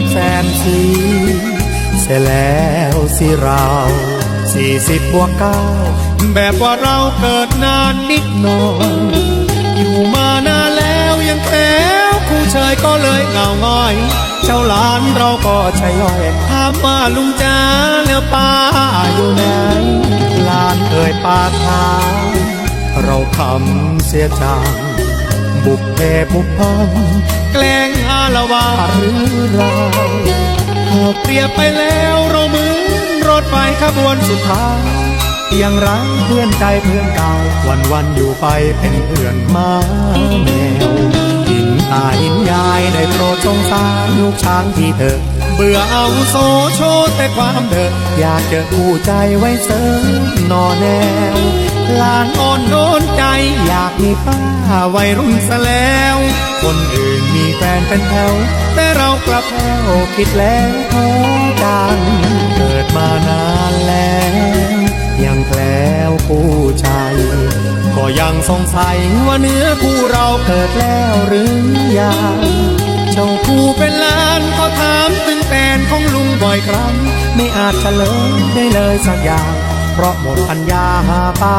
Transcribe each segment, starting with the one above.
บแสนสีเสียแล้วสิเราสี่สิบบวกเก้าแบบว่าเราเกิดนานนิดหน่อยอยู่มานานแล้วยังแก้วคู่เชยก็เลยเหงาง่อย เจ้าหลานเราก็ช่ย่อยถามว่าลุงจ้าแล้วป้าอยู่ไหนหลานเอ่ยป้าถามเราคำเสียจังบุกเพบุกพันแกล้ง ละวาหรือเราหากเปรียบไปแล้วเราเหมือนรถไฟขบวนสุดท้ายยังรักเพื่อนใจเพื่อนเก่าวันวันอยู่ไปเป็นเพื่อนมาแมวหินตาหินยายได้โปรดสงสารลูกช้างที่เธอ เบื่อเอาโซโชแต่ความเถอะอยากเจอคู่ใจไว้เสริมนอแนวลานอ่อนโน้นใจอยากมีป้าวัยรุ่นซะแล้ว คนอื่นมีแฟนเป็นแถว แต่เรากลับแพ้วคิดแล้วท้อจังเกิดมานานแล้ว ยังแคล้วผู้ใจก็ยังสงสัยว่าเนื้อคู่เราเกิดแล้วหรือยัง อาจเฉลยได้เลยสักอย่าง เพราะหมดปัญญาหาป้า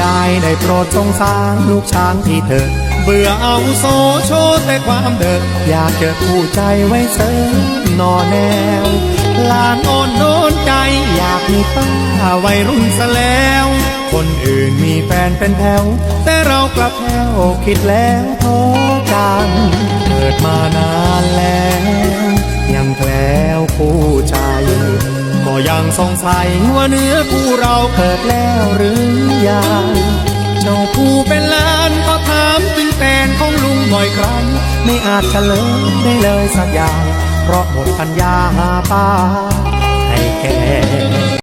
ยายได้โปรดสงสารลูกช้างที่เธอ เบื่อเอาโซโชแต่ความเดิมอยากเจอคู่ใจไว้เสริมนอแนวลานอ่อนโน้นใจอยากมีป้าวัยรุ่นซะแล้ว คนอื่นมีแฟนเป็นแถว แต่เรากลับแถวคิดแล้วท้อจังเกิดมานานแล้ว ยังแคล้วคู่ใจ ยังสงสัยว่าเนื้อคู่เราเกิดแล้วหรือยังเจ้าผู้เป็นล้านก็ถามถึงแฟนของลุงบ่อยครั้ง ไม่อาจเฉลยได้เลยสักอย่าง เพราะหมดปัญญาหาป้าให้แก